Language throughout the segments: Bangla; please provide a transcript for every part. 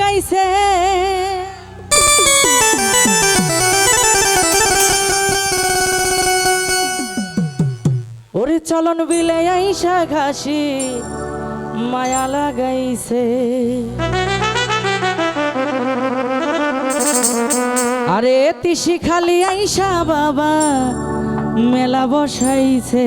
গাইছে। ওরে চলন বিলে আইসা ঘাসি, মায়া লাগাইছে। আরে তিসি খালি আইসা বাবা, মেলা বসাইছে।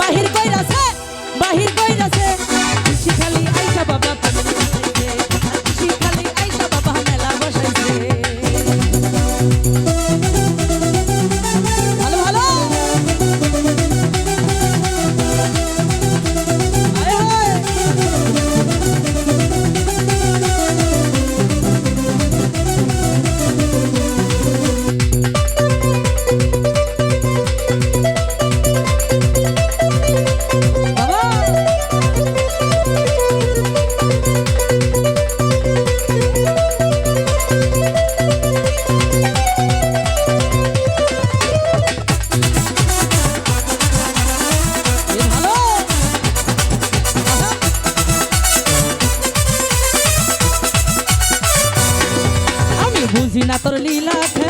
বাহির কইরা happy.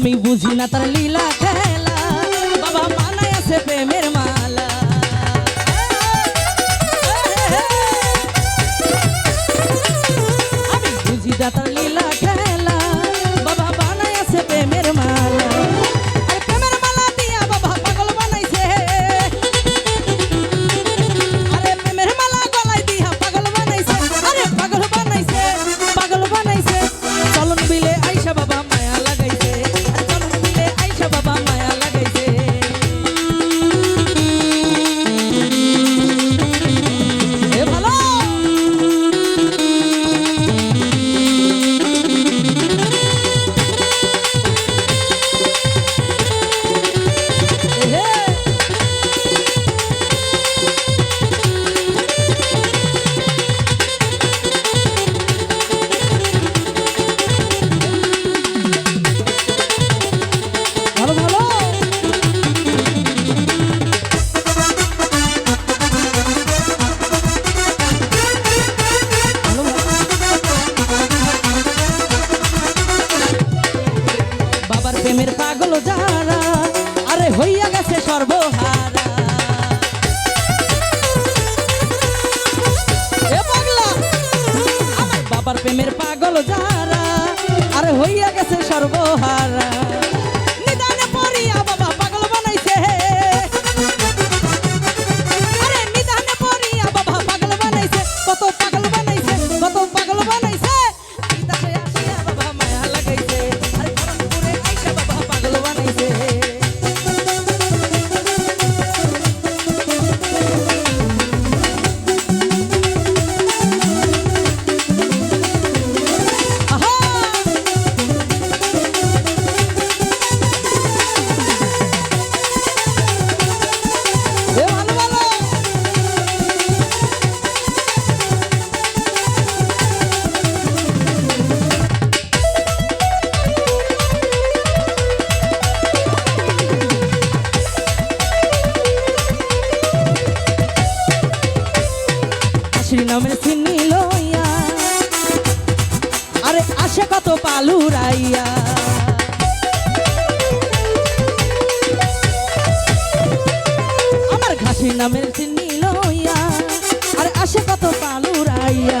আমি বুঝি না তার লীলা খেলা। বাবা মানায় আছে প্রেমের যারা আর হইয়া গেছে সর্বহা নামের চিনি লইয়া আরে আসে কত পালুরাইয়া। ঘাসি নামের চিনি লইয়া আর আসে কত পালুরাইয়া।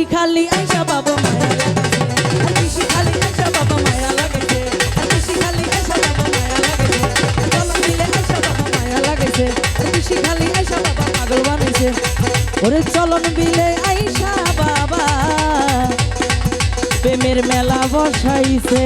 তিসি খালি আইসা বাবা মায়া তিসি খালি আইসা বাবা মায়া আর তিসি খালি আইসা বাবা মায়া লাগাইছে চলন দিলে আইসা বাবা মায়া বানাইছে। ওরে চলন বিলে আইসা বাবা। প্রেমের মেলা বসাইছে।